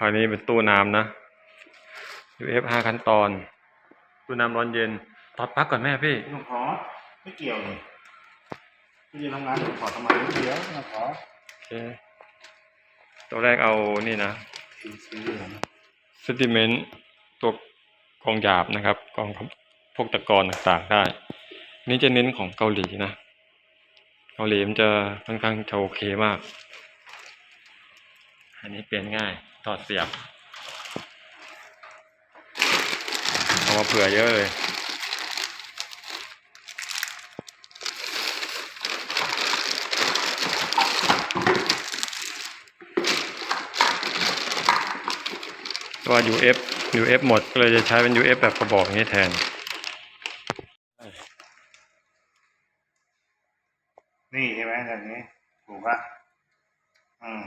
คราวนี้เป็นตู้น้ำนะ UF ห้าขั้นตอน ตู้น้ำร้อนเย็นถอดปลั๊กก่อนแม่พี่ไม่ต้องขอไม่เกี่ยวนี่พี่จะทำงานขอทำไมไม่เกี่ยวไม่ต้องขอโอเคตัวแรกเอานี่นะสีสีเหลืองสติเมนต์ตัวกรองหยาบนะครับกรองพวกตะกอนต่างๆได้ นี่จะเน้นของเกาหลีนะ เกาหลีมันจะค่อนข้างจะโอเคมาก อันนี้เปลี่ยนง่าย ถอดเสียบ เอามาเผื่อเยอะเลยตัว UF UF หมดก็เลยจะใช้เป็น UF แบบกระบอกนี้แทน นี่ใช่ไหมแบบนี้ ถูกปะอืม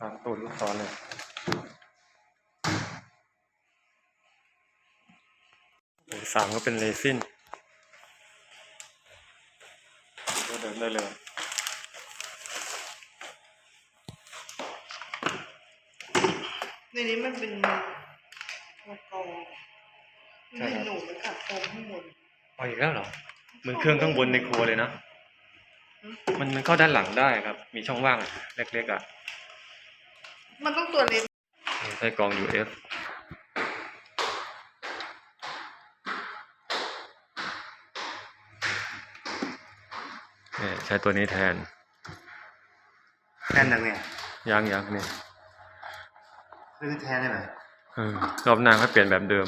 ตามตูดลูกศรเลยโอ้ยสามก็เป็นเรซินก็เดินได้เลยในนี้มันเป็นมะกอมันเป็นหนูมันกัดตรงข้างบนเอาอีกแล้วเหรอเหมือนเครื่องข้างบนในครัวเลยนะอืมมันมันเข้าด้านหลังได้ครับ มีช่องว่างเล็กๆอะ มันต้องตัวเล็กใช้กรอง UF เนี่ยใช้ตัวนี้แทนแค่นั้นเนี่ยยังยังเนี่ยซื้อแทนได้ไหมเออรอบหน้าก็เปลี่ยนแบบเดิม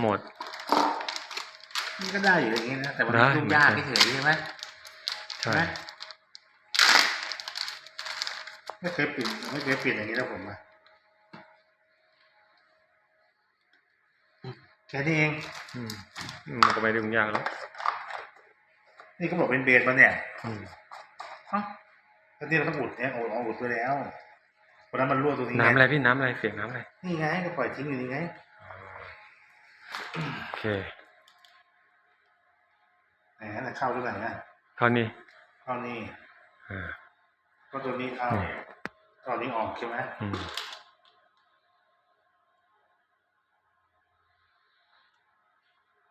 หมด มันก็ได้อยู่อย่างนี้นะ แต่มันได้ยุ่งยากเหมือนกันเฉยๆใช่ไหมใช่ ไหมไม่เคยเปลี่ยนไม่เคยเปลี่ยนอย่างนี้แล้วผมอะแค่นี้เอง อืมมันก็ไม่ได้ยุ่งยากแล้วนี่ก็บอกเป็นเบนมาเนี่ยอืมเอ้าแล้วนี่เราต้องอุดเนี่ยโอ้เอาอุดไปแล้ววันนั้นมันรั่วตรงนี้ไงน้ำอะไรพี่น้ำอะไรเสียงน้ำอะไรนี่ไงก็ปล่อยทิ้งอยู่นี่ไง โอเคไหนนั่นเข้าด้วยไหนนะคราวนี้เข้านี่อ่าก็ตัวนี้เข้า นี่ ตอนนี้ออกใช่ไหมอืม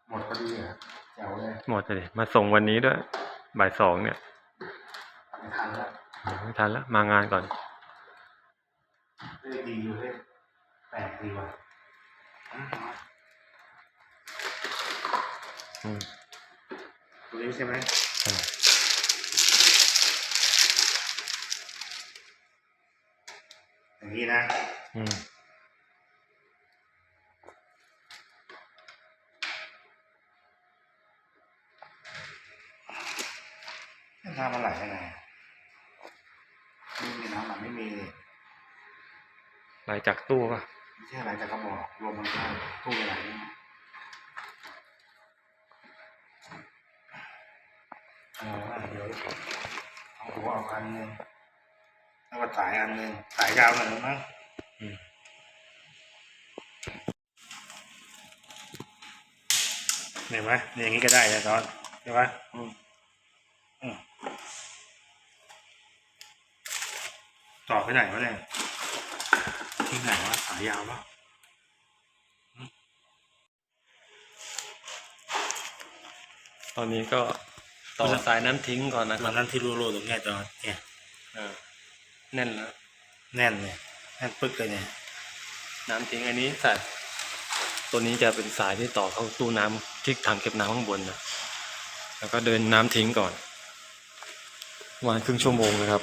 หมดพอดีเหรอแจ๋วเลยหมดเลยมาส่งวันนี้ด้วย บ่ายสองเนี่ยไม่ทันแล้วไม่ทันแล้ว มางานก่อนเฮ้ยดีอยู่เลยแปลกดีว่ะอืมอืมตัวนี้ใช่ไหมใช่ อย่างนี้นะอืมน้ำมันไหลยังไงไม่มีน้ำมันไม่มีเลยไหลจากตู้ป่ะไม่ใช่อะไรแต่ก็บอกรวมมันเข้าตู้ไหลเอาละเดี๋ยวเอาหัวออกอันหนึ่ง แล้วก็สายอันหนึ่งสายยาวหน่อยมั้งอืมเห็นไหมอย่างนี้ก็ได้นะตอนใช่ไหมอืมอืมต่อไปไหนวะเนี่ยที่ไหนวะสายยาวปะตอนนี้ก็ต่อสายน้ำทิ้งก่อนนะคมัรันบนั่นที่รูๆตรงเนี้ยตอนเนี่ยเออ แน่นแล้วแน่นเลยแน่นปึ๊กเลยเนี่ยน้ำทิ้งอันนี้สายตัวนี้จะเป็นสายที่ต่อเข้าตู้น้ำที่ถังเก็บน้ำข้างบนนะแล้วก็เดินน้ำทิ้งก่อนประมาณครึ่งชั่วโมงนะครับ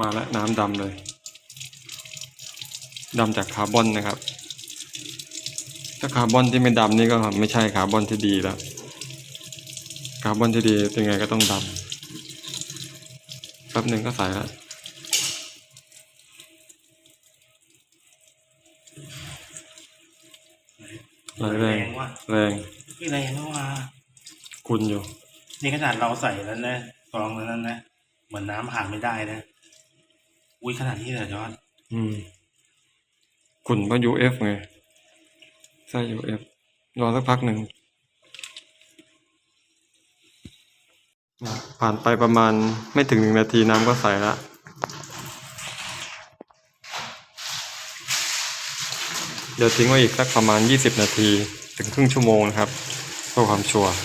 มาแล้วน้ำดำเลยดำจากคาร์บอนนะครับ ถ้าคาร์บอนที่ไม่ดำนี่ก็ไม่ใช่คาร์บอนที่ดีแล้ว คาร์บอนที่ดียังไงก็ต้องดำแป๊บหนึ่งก็ใสแล้วไหลแรง ว่ะแรงนี่แรงมากว่ะคุณอยู่ นี่ขนาดเราใส่แล้วนะกรองแล้วนั้นนะเหมือนน้ำผ่านไม่ได้นะ อุ้ยขนาดนี้เลยเหรอจอร์ดอืม คุณก็ UF ไงใช่ UF รอสักพักหนึ่ง ผ่านไปประมาณไม่ถึงหนึ่งนาทีน้ำก็ใสแล้วเดี๋ยวทิ้งไว้อีกสักประมาณ 20 นาทีถึงครึ่งชั่วโมงนะครับเพื่อความชัวร์ ไ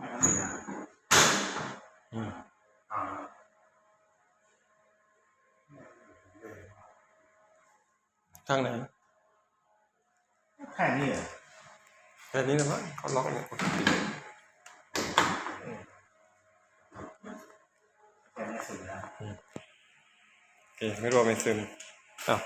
ม่ต้องมีนะ อ่าข้างไหนแค่นี้เหรอแค่นี้นะมั้งเขาล็อกเนี่ยแค่นี้สุดแล้วโอเคไม่รวมเป็นซึมอะ